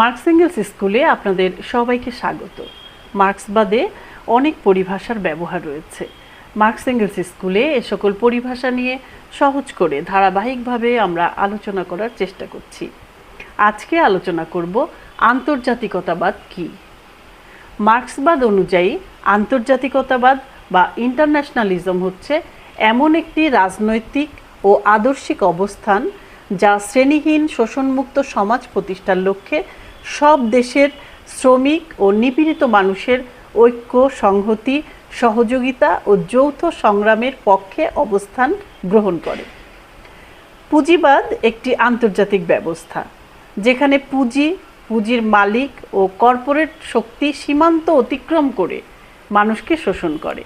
Marks angles স্কুলে আপনাদের সবাইকে স্বাগত। মার্ক্সবাদে অনেক পরিভাষার ব্যবহার রয়েছে। মার্কস এঙ্গেলস স্কুলে এ সকল পরিভাষা নিয়ে সহজ করে ধারাবাহিকভাবে আমরা আলোচনা করার চেষ্টা করছি। আজকে আলোচনা করব আন্তর্জাতিকতাবাদ কী? মার্ক্সবাদ অনুযায়ী আন্তর্জাতিকতাবাদ বা ইন্টারন্যাশনালিজম হচ্ছে এমন একটি রাজনৈতিক ও আদর্শিক অবস্থান যা শ্রেণীহীন, শোষণমুক্ত সমাজ প্রতিষ্ঠার লক্ষ্যে সব দেশের শ্রমিক ও নিপীড়িত মানুষের ঐক্য, সংহতি, সহযোগিতা ও যৌথ সংগ্রামের পক্ষে অবস্থান গ্রহণ করে। পুঁজিবাদ একটি আন্তর্জাতিক ব্যবস্থা, যেখানে পুঁজি, পুঁজির মালিক ও কর্পোরেট শক্তি সীমান্ত অতিক্রম করে মানুষকে শোষণ করে।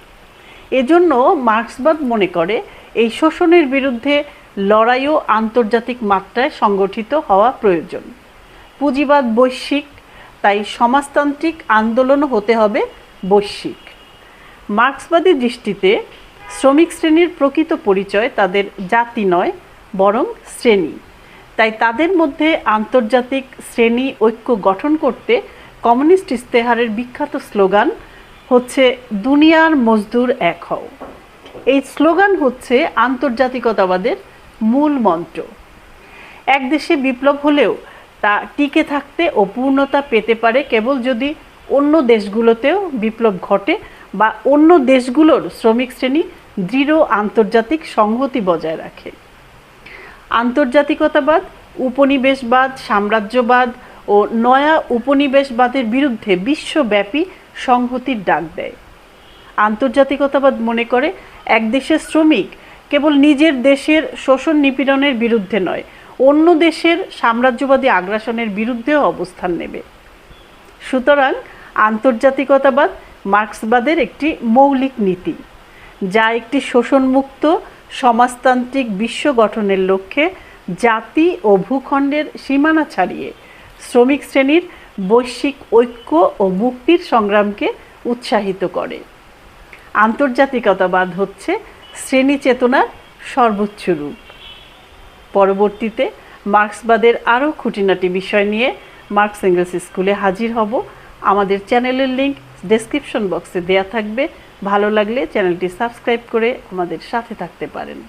এজন্য মার্ক্সবাদ মনে করে, এই শোষণের বিরুদ্ধে লড়াইও আন্তর্জাতিক মাত্রায় সংগঠিত হওয়া প্রয়োজন। পুঁজিবাদ বৈশ্বিক, তাই সমাজতান্ত্রিক আন্দোলন হতে হবে বৈশ্বিক। মার্ক্সবাদী দৃষ্টিতে শ্রমিক শ্রেণির প্রকৃত পরিচয় তাদের জাতি নয়, বরং শ্রেণি। তাই তাদের মধ্যে আন্তর্জাতিক শ্রেণি ঐক্য গঠন করতে কমিউনিস্ট ইস্তেহারের বিখ্যাত স্লোগান হচ্ছে, দুনিয়ার মজদুর এক হও। এই স্লোগান হচ্ছে আন্তর্জাতিকতাবাদের মূল মন্ত্র। এক দেশে বিপ্লব হলেও তা টিকে থাকতে ও পূর্ণতা পেতে পারে কেবল যদি অন্য দেশগুলোতেও বিপ্লব ঘটে বা অন্য দেশগুলোর শ্রমিক শ্রেণি দৃঢ় আন্তর্জাতিক সংহতি বজায় রাখে। আন্তর্জাতিকতাবাদ, উপনিবেশবাদ, সাম্রাজ্যবাদ ও নয়া উপনিবেশবাদের বিরুদ্ধে বিশ্বব্যাপী সংহতির ডাক দেয়। আন্তর্জাতিকতাবাদ মনে করে এক দেশের শ্রমিক কেবল নিজের দেশের শোষণ নিপীড়নের বিরুদ্ধে নয়, অন্য দেশের সাম্রাজ্যবাদী আগ্রাসনের বিরুদ্ধেও অবস্থান নেবে। সুতরাং আন্তর্জাতিকতাবাদ মার্ক্সবাদের একটি মৌলিক নীতি, যা একটি শোষণমুক্ত, সমাজতান্ত্রিক বিশ্ব গঠনের লক্ষ্যে জাতি ও ভূখণ্ডের সীমানা ছাড়িয়ে শ্রমিক শ্রেণির বৈশ্বিক ঐক্য ও মুক্তির সংগ্রামকে উৎসাহিত করে। আন্তর্জাতিকতাবাদ হচ্ছে শ্রেণি চেতনার সর্বোচ্চ রূপ। পরবর্তীতে মার্ক্সবাদের আরও খুঁটিনাটি বিষয় নিয়ে মার্কস এঙ্গেলস স্কুলে হাজির হব। আমাদের চ্যানেলের লিঙ্ক ডেসক্রিপশন বক্সে দেয়া থাকবে। ভালো লাগলে চ্যানেলটি সাবস্ক্রাইব করে আমাদের সাথে থাকতে পারেন।